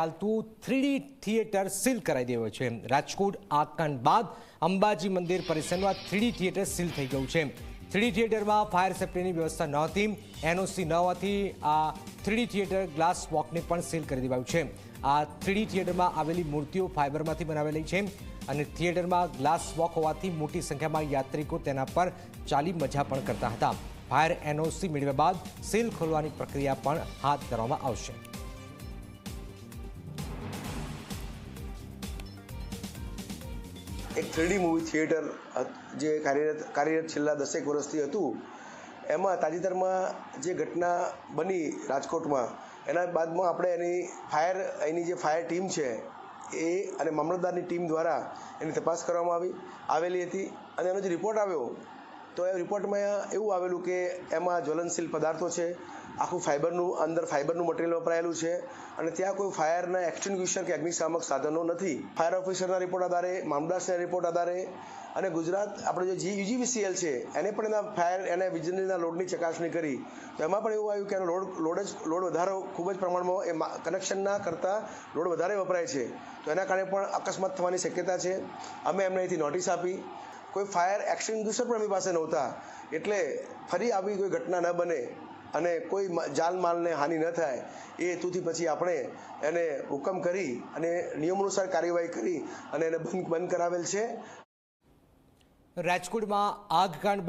ચાલતું three D theatre seal કરાઈ દેવું છે. રાજકોટ આગકાંડ બાદ અંબાજી મંદિર પરિસરમાં થ્રીડી થિયેટર સીલ થઈ ગયું છે. થ્રીડી થિયેટરમાં ફાયર સેફ્ટીની વ્યવસ્થા ન હતી. એનઓસી ન હોવાથી આ થ્રીડી થિયેટર ગ્લાસ વોકને પણ સીલ કરી દેવાયું છે. આ થ્રીડી થિયેટરમાં આવેલી મૂર્તિઓ ફાઇબરમાંથી બનાવેલી છે અને થિયેટરમાં ગ્લાસ વોક હોવાથી મોટી સંખ્યામાં યાત્રિકો તેના પર ચાલી મજા પણ કરતા હતા. ફાયર એનઓસી મેળવ્યા બાદ સીલ ખોલવાની પ્રક્રિયા પણ હાથ ધરવામાં આવશે. એક થ્રીડી મૂવી થિયેટર જે કાર્યરત કાર્યરત છેલ્લા દસેક વર્ષથી હતું, એમાં તાજેતરમાં જે ઘટના બની રાજકોટમાં, એના બાદમાં આપણે એની ફાયર, એની જે ફાયર ટીમ છે, એ અને મામલતદારની ટીમ દ્વારા એની તપાસ કરવામાં આવી, આવેલી હતી અને એનો જે રિપોર્ટ આવ્યો તો એ રિપોર્ટમાં એવું આવેલું કે એમાં જ્વલનશીલ પદાર્થો છે, આખું ફાઇબરનું અંદર ફાઇબરનું મટીરિયલ વપરાયેલું છે અને ત્યાં કોઈ ફાયરના એક્સટિંગ્વિશર કે અગ્નિશામક સાધનો નથી. ફાયર ઓફિસરના રિપોર્ટ આધારે મામદાસના રિપોર્ટ આધારે અને ગુજરાત આપણે જે જી યુજીવીસીએલ છે, એને પણ એના ફાયર એને વીજળીના લોડની ચકાસણી કરી. તો એમાં પણ એવું આવ્યું કે એનો લોડ લોડ જ લોડ વધારો ખૂબ જ પ્રમાણમાં એ કનેક્શનના કરતાં લોડ વધારે વપરાય છે. તો એના કારણે પણ અકસ્માત થવાની શક્યતા છે. અમે એમને અહીંથી નોટિસ આપી. કોઈ ફાયર એક્સટિંગ્વિશર પણ એમની પાસે નહોતા. એટલે ફરી આવી કોઈ ઘટના ન બને અને કોઈ જાનમાલને હાનિ ન થાય, એ હેતુથી પછી આપણે એને હુકમ કરી અને નિયમ અનુસાર કાર્યવાહી કરી અને એને બંધ બંધ કરાવેલ છે. રાજકોટમાં આગકાંડ